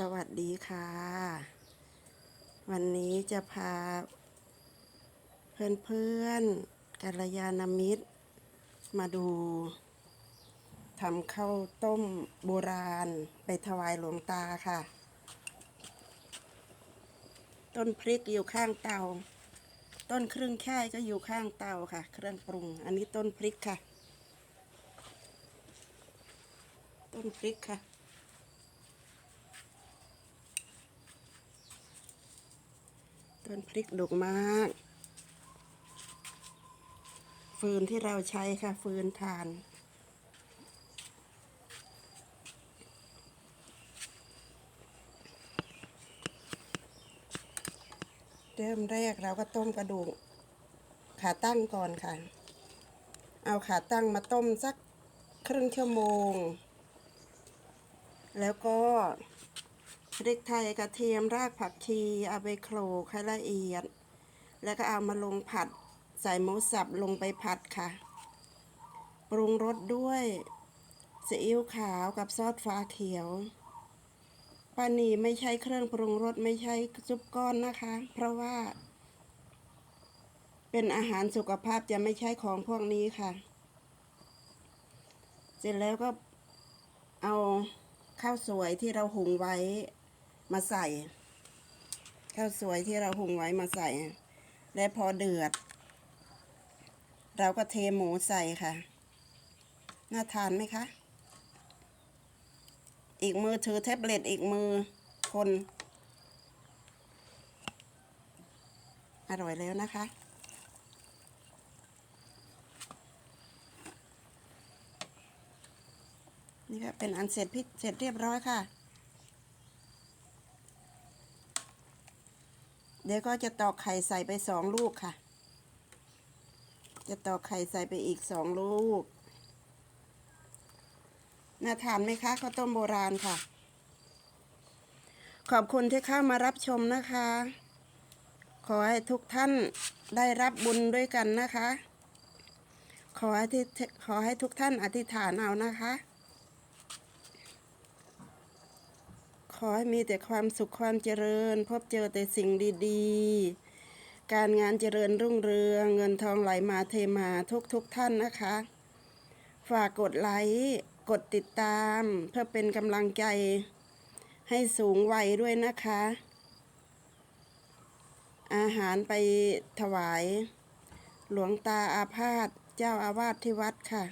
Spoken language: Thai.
สวัสดีค่ะ วันนี้จะพา เพื่อนๆกัลยาณมิตร มาดูทำข้าวต้มโบราณไปถวายหลวงตาค่ะ ต้นพริกอยู่ข้างเตา ต้นครึ่งแค่ก็อยู่ข้างเตาค่ะ เครื่องปรุง อันนี้ต้นพริกค่ะ ต้นพริกค่ะ ต้นพริกดกมาก ฟืนที่เราใช้ค่ะ ฟืนถ่านเริ่มแรกเราก็ต้มกระดูก ขาตั้งก่อนค่ะ เอาขาตั้งมาต้มสักครึ่งชั่วโมง แล้วก็ พริกไทยกระเทียมรากผักชีเอาไปโขลกให้ละเอียด แล้วก็เอามาลงผัด ใส่หมูสับลงไปผัดค่ะ ปรุงรสด้วยซีอิ๊วขาวกับซอสฟ้าเขียวปานีไม่ใช้เครื่องปรุงรสไม่ใช้ซุปก้อนนะคะ เพราะว่า เป็นอาหารสุขภาพจะไม่ใช้ของพวกนี้ค่ะ เสร็จแล้วก็เอาข้าวสวยที่เราหุงไว้ มาใส่ ข้าวสวยที่เราหุงไว้มาใส่ และพอเดือด เราก็เทหมูใส่ค่ะ น่าทานไหมคะ อีกมือถือแท็บเล็ตอีกมือคน อร่อยแล้วนะคะนี่ก็เป็นอันเสร็จพิเสร็จเรียบร้อยค่ะ เดี๋ยวก็จะตอกไข่ใส่ไปสองลูกค่ะ จะตอกไข่ใส่ไปอีกสองลูก น่าทานไหมคะข้าวต้มโบราณค่ะ ขอบคุณที่เข้ามารับชมนะคะ ขอให้ทุกท่านได้รับบุญด้วยกันนะคะ ขอให้ที่ขอให้ทุกท่านอธิษฐานเอานะคะ อให้มีแต่ความสุขความเจริญ พบเจอแต่สิ่งดีๆ การงานเจริญรุ่งเรือง เงินทองไหลมาเทมาทุกทุกท่านนะคะ ฝากกดไลค์กดติดตาม เพื่อเป็นกำลังใจ ให้สูงวัยด้วยนะคะ อาหารไปถวาย หลวงตาอาพาธเจ้าอาวาสที่วัดค่ะ